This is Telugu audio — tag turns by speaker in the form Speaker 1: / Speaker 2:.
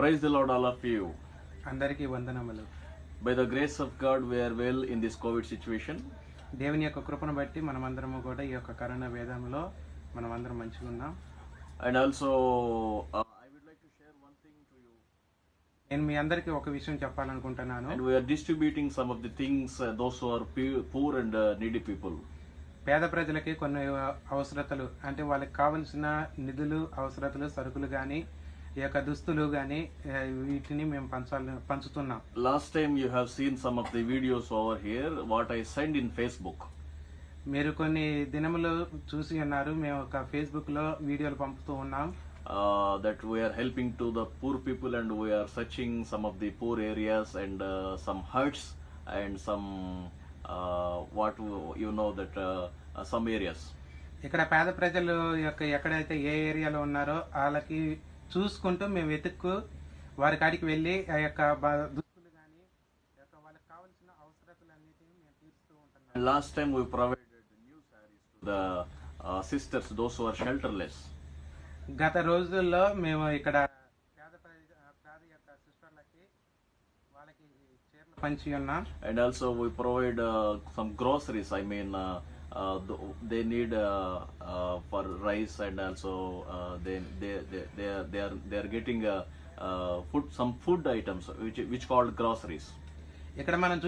Speaker 1: Praise the Lord all of you
Speaker 2: అందరికీ వందనములు.
Speaker 1: By the grace of God we well in this Covid situation
Speaker 2: దేవుని యొక్క కృపను బట్టి మనమందరము కూడా ఈ యొక్క కరోనా వేదంలో మనం అందరం మంచిగా ఉన్నాం.
Speaker 1: అండ్ ఆల్సో
Speaker 2: నేను మీ అందరికీ ఒక విషయం చెప్పాలనుకుంటున్నాను.
Speaker 1: And distributing some of the things those who are poor and needy people
Speaker 2: పేద ప్రజలకి కొన్ని అవసరతలు అంటే వాళ్ళకి కావాల్సిన నిధులు అవసరతలు సరుకులు కానీ ఈ యొక్క దుస్తులు కానీ వీటిని మేము పంచాలి పంచుతున్నాం
Speaker 1: Last time you have seen some of the videos over here, what I sent in Facebook.
Speaker 2: మీరు కొన్ని దినములు చూసి ఉన్నారు మేము ఒక ఫేస్బుక్లో వీడియోలు పంపుతూ ఉన్నాం
Speaker 1: Uh, that we are helping to the poor people and we are searching some of the poor areas and uh, some huts and some uh, what you know that uh, uh, some areas.
Speaker 2: ఇక్కడ పేద ప్రజలు యొక్క ఎక్కడైతే ఏ ఏరియాలో ఉన్నారో వాళ్ళకి చూసుకుంటూ మేము వెతుక్కు వారి కాడికి వెళ్ళి ఆ యొక్క దుస్తులు కానీ వాళ్ళకి కావాల్సిన అవసరతలు అన్నిటిని మేము తీరుస్తూ
Speaker 1: ఉంటాం last time we provided new saris to the sisters those who are shelterless
Speaker 2: గత రోజుల్లో మేము ఇక్కడ పేద పేద యొక్క సిస్టర్లకి వాళ్ళకి చీరలు పంచి ఉన్నాం.
Speaker 1: And also we provide some groceries I mean they need for uh, rice and also uh, they, they, they, they, are, they, are, they are getting uh, uh, food, some food items which, which called groceries.
Speaker 2: ఇక్కడ మనం